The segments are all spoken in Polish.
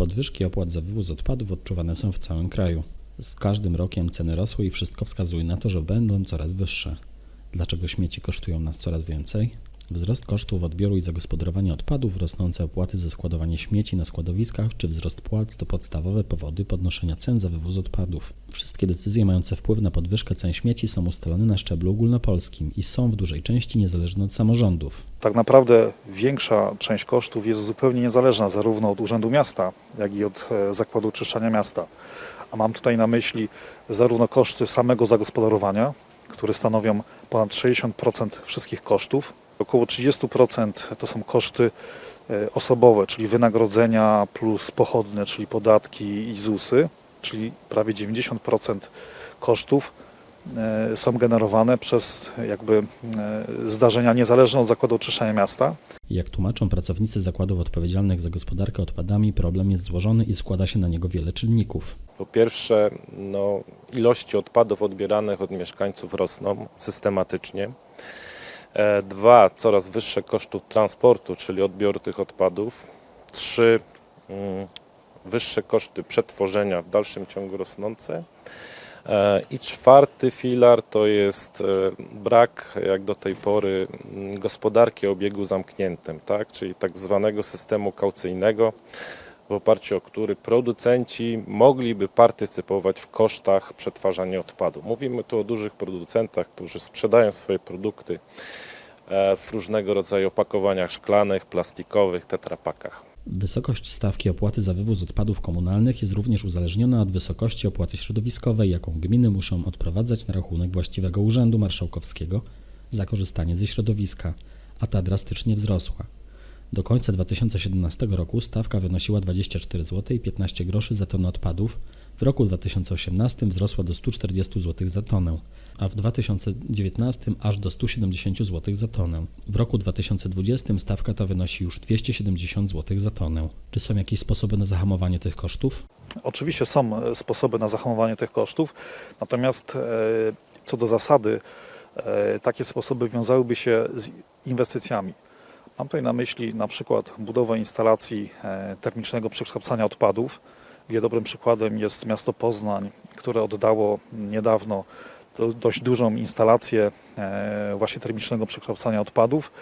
Podwyżki opłat za wywóz odpadów odczuwane są w całym kraju. Z każdym rokiem ceny rosły i wszystko wskazuje na to, że będą coraz wyższe. Dlaczego śmieci kosztują nas coraz więcej? Wzrost kosztów odbioru i zagospodarowania odpadów, rosnące opłaty za składowanie śmieci na składowiskach czy wzrost płac to podstawowe powody podnoszenia cen za wywóz odpadów. Wszystkie decyzje mające wpływ na podwyżkę cen śmieci są ustalone na szczeblu ogólnopolskim i są w dużej części niezależne od samorządów. Tak naprawdę większa część kosztów jest zupełnie niezależna zarówno od Urzędu Miasta, jak i od e, Zakładu Oczyszczania Miasta. A mam tutaj na myśli zarówno koszty samego zagospodarowania, które stanowią ponad 60% wszystkich kosztów. Około 30% to są koszty e, osobowe, czyli wynagrodzenia plus pochodne, czyli podatki i ZUSy, czyli prawie 90% kosztów e, są generowane przez jakby e, zdarzenia niezależne od Zakładu Oczyszczania Miasta. Jak tłumaczą pracownicy zakładów odpowiedzialnych za gospodarkę odpadami, problem jest złożony i składa się na niego wiele czynników. Po pierwsze, no, ilości odpadów odbieranych od mieszkańców rosną systematycznie. E, Dwa, coraz wyższe kosztów transportu, czyli odbioru tych odpadów. Trzy, mm, wyższe koszty przetworzenia w dalszym ciągu rosnące. E, I czwarty filar to jest e, brak, jak do tej pory, mm, gospodarki o obiegu zamkniętym, tak? czyli tak zwanego systemu kaucyjnego, w oparciu o który producenci mogliby partycypować w kosztach przetwarzania odpadu. Mówimy tu o dużych producentach, którzy sprzedają swoje produkty e, w różnego rodzaju opakowaniach szklanych, plastikowych, tetrapakach. Wysokość stawki opłaty za wywóz odpadów komunalnych jest również uzależniona od wysokości opłaty środowiskowej, jaką gminy muszą odprowadzać na rachunek właściwego Urzędu Marszałkowskiego za korzystanie ze środowiska, a ta drastycznie wzrosła. Do końca 2017 roku stawka wynosiła 24 zł i 15 groszy za tonę odpadów, w roku 2018 wzrosła do 140 zł za tonę, a w 2019 aż do 170 zł za tonę. W roku 2020 stawka ta wynosi już 270 zł za tonę. Czy są jakieś sposoby na zahamowanie tych kosztów? Oczywiście są e, sposoby na zahamowanie tych kosztów, natomiast e, co do zasady, e, takie sposoby wiązałyby się z inwestycjami. Mam tutaj na myśli na przykład budowę instalacji e, termicznego przekształcania odpadów, gdzie dobrym przykładem jest miasto Poznań, które oddało niedawno do- dość dużą instalację e, właśnie termicznego przekształcania odpadów,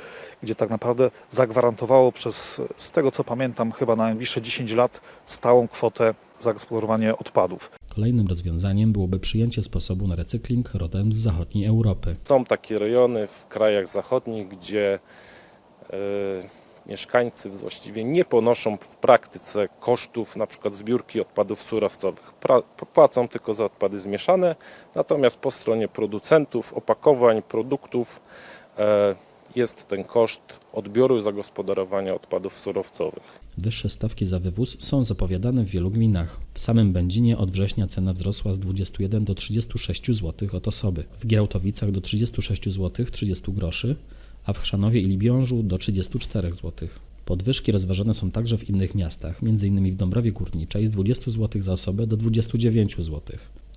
gdzie tak naprawdę zagwarantowało przez, z tego co pamiętam, chyba na najbliższe 10 lat stałą kwotę zagospodarowania odpadów. Kolejnym rozwiązaniem byłoby przyjęcie sposobu na recykling rodem z zachodniej Europy. Są takie rejony w krajach zachodnich, gdzie mieszkańcy właściwie nie ponoszą w praktyce kosztów przykład zbiórki odpadów surowcowych. Płacą tylko za odpady zmieszane, natomiast po stronie producentów, opakowań, produktów e, jest ten koszt odbioru i zagospodarowania odpadów surowcowych. Wyższe stawki za wywóz są zapowiadane w wielu gminach. W samym Będzinie od września cena wzrosła z 21 do 36 zł od osoby, w Gierałtowicach do 36 zł 30 groszy, a w Chrzanowie i Libiążu do 34 zł. Podwyżki rozważane są także w innych miastach, m.in. w Dąbrowie Górniczej z 20 zł za osobę do 29 zł.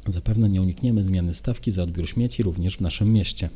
Zapewne nie unikniemy zmiany stawki za odbiór śmieci również w naszym mieście.